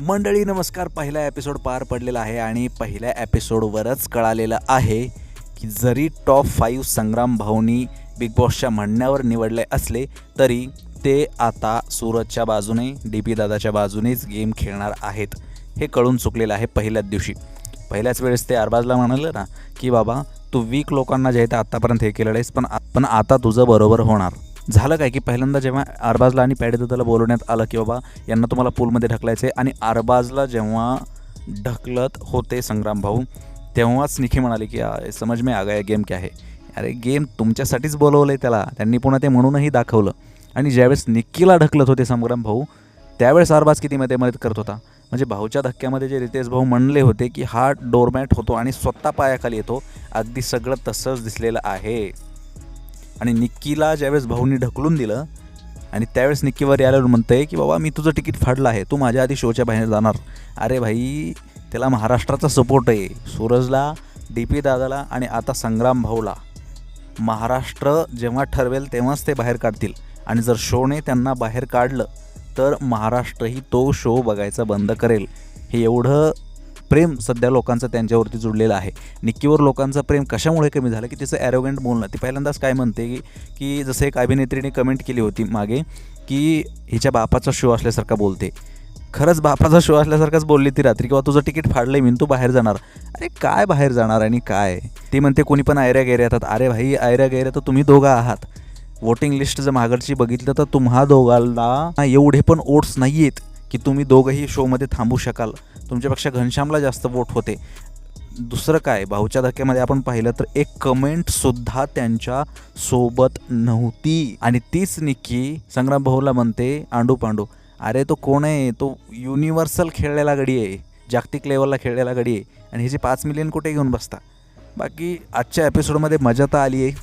मंडळी नमस्कार. पहिला एपिसोड पार पडलेला आहे आणि पहिल्या एपिसोडवरच कळालेलं आहे की जरी टॉप फाईव्ह संग्राम भाऊनी बिग बॉसच्या म्हणण्यावर निवडले असले तरी ते आता सूरजच्या बाजूने डी पी दादाच्या बाजूनेच गेम खेळणार आहेत. हे कळून चुकलेलं आहे पहिल्याच दिवशी. पहिल्याच वेळेस ते अरबाजला म्हणाले ना की बाबा तू वीक लोकांना जे आहे ते आत्तापर्यंत हे केलेलं आहेस पण पण आता तुझं बरोबर होणार. झालं काय की पहिल्यांदा जेव्हा अरबाजला आणि पॅडेदादाला बोलवण्यात आलं की बाबा यांना तुम्हाला पूलमध्ये ढकलायचं आहे आणि अरबाजला जेव्हा ढकलत होते संग्राम भाऊ तेव्हाच निखी म्हणाले की समज मी आगा या गेम क्या आहे अरे गेम तुमच्यासाठीच बोलवलं आहे त्याला. त्यांनी पुन्हा ते म्हणूनही दाखवलं. आणि ज्यावेळेस निक्कीला ढकलत होते संग्राम भाऊ त्यावेळेस अरबाज किती मध्ये मदत करत होता? म्हणजे भाऊच्या धक्क्यामध्ये जे रितेश भाऊ म्हणले होते की हा डोरमॅट होतो आणि स्वतः पायाखाली येतो अगदी सगळं तसंच दिसलेलं आहे. आणि निक्कीला ज्यावेळेस भाऊनी ढकलून दिलं आणि त्यावेळेस निक्कीवर यायला म्हणतंय की बाबा मी तुझं तिकीट फाडलं आहे. तू माझ्या आधी शोच्या बाहेर जाणार. अरे भाई त्याला महाराष्ट्राचा सपोर्ट आहे. सूरजला डी पी दादाला आणि आता संग्राम भाऊला. महाराष्ट्र जेव्हा ठरवेल तेव्हाच ते बाहेर काढतील. आणि जर शोने त्यांना बाहेर काढलं तर महाराष्ट्रही तो शो बघायचा बंद करेल. हे एवढं प्रेम सध्या लोकांचं त्यांच्यावरती जुडलेलं आहे. निक्कीवर लोकांचं प्रेम कशामुळे कमी झालं की तिचं ॲरोगंट बोलणं. ती पहिल्यांदाच काय म्हणते की की जसं एक अभिनेत्रीने कमेंट केली होती मागे की हिच्या बापाचा शो असल्यासारखा बोलते. खरंच बापाचा शो असल्यासारखाच बोलली ती रात्री किंवा तुझं तिकीट फाडलंय मी तू बाहेर जाणार. अरे काय बाहेर जाणार आणि काय? ती म्हणते कोणी पण आयऱ्या गैऱ्या येतात. अरे भाई आयऱ्या गैऱ्या तर तुम्ही दोघं आहात. वोटिंग लिस्ट जर मागडची बघितलं तर तुम्हा दोघांना एवढे पण ओट्स नाही आहेत की तुम्ही दोघंही शोमध्ये थांबू शकाल. तुमच्यापेक्षा घनश्यामला जास्त वोट होते. दुसरं काय? भाऊच्या धक्क्यामध्ये आपण पाहिलं तर एक कमेंट सुद्धा त्यांच्यासोबत नव्हती. आणि तीच निक्की संग्राम भाऊला म्हणते आंडू पांडू अरे तो कोण आहे? तो युनिव्हर्सल खेळलेला गडी आहे. जागतिक लेवलला खेळलेला गडी आहे. आणि हे जे पाच मिलियन कुठे घेऊन बसता? बाकी आजच्या एपिसोडमध्ये मजा तर आली आहे